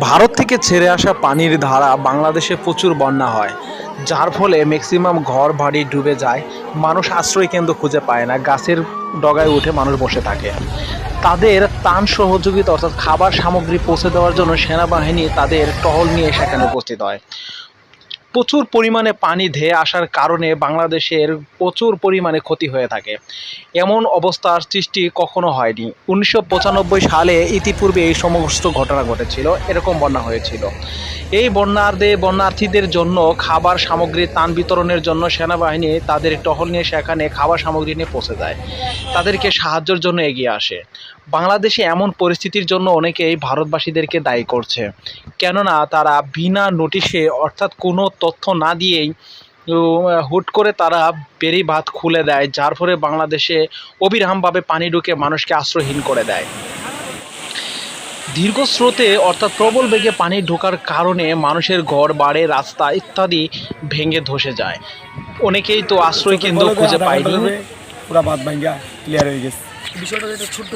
ভারত থেকে ছেড়ে আসা পানির ধারা বাংলাদেশে প্রচুর বন্যা হয়, যার ফলে ম্যাক্সিমাম ঘর বাড়ি ডুবে যায়, মানুষ আশ্রয় কেন্দ্র খুঁজে পায় না, গাছের ডগায় উঠে মানুষ বসে থাকে। তাদের তান সহযোগিতা অর্থাৎ খাবার সামগ্রী পৌঁছে দেওয়ার জন্য সেনাবাহিনী তাদের টহল নিয়ে সেখানে উপস্থিত হয়। প্রচুর পরিমাণে পানি ধেয়ে আসার কারণে বাংলাদেশের প্রচুর পরিমাণে ক্ষতি হয়ে থাকে। এমন অবস্থার সৃষ্টি কখনো হয়নি। উনিশশো পঁচানব্বই সালে ইতিপূর্বে এই সমস্ত ঘটনা ঘটেছিল। এরকম বন্যা হয়েছিল। এই বন্যার্থে বন্যার্থীদের জন্য খাবার সামগ্রী তান বিতরণের জন্য সেনাবাহিনী তাদের টহল নিয়ে সেখানে খাবার সামগ্রী নিয়ে পৌঁছে যায় তাদেরকে সাহায্যের জন্য এগিয়ে আসে। বাংলাদেশে এমন পরিস্থিতির জন্য অনেকেই ভারতবাসীদেরকে দায়ী করছে। কেননা তারা বিনা নোটিশে অর্থাৎ কোনো তথ্য না দিয়েই হুট করে তারা বেরি ভাত খুলে দেয় যার ফলে বাংলাদেশে অবিরামভাবে পানি ঢুকে মানুষকে আশ্রয়হীন করে দেয়। দীর্ঘ স্রোতে অর্থাৎ প্রবল বেগে পানি ঢোকার কারণে মানুষের ঘর বাড়ি রাস্তা ইত্যাদি ভেঙে ধসে যায়। অনেকেই তো আশ্রয় কেন্দ্র খুঁজে পায়নি। পুরা বাদ ভাঙ্গা ক্লিয়ার হয়ে গেছে। বিষয়টা যেটা ছোট্ট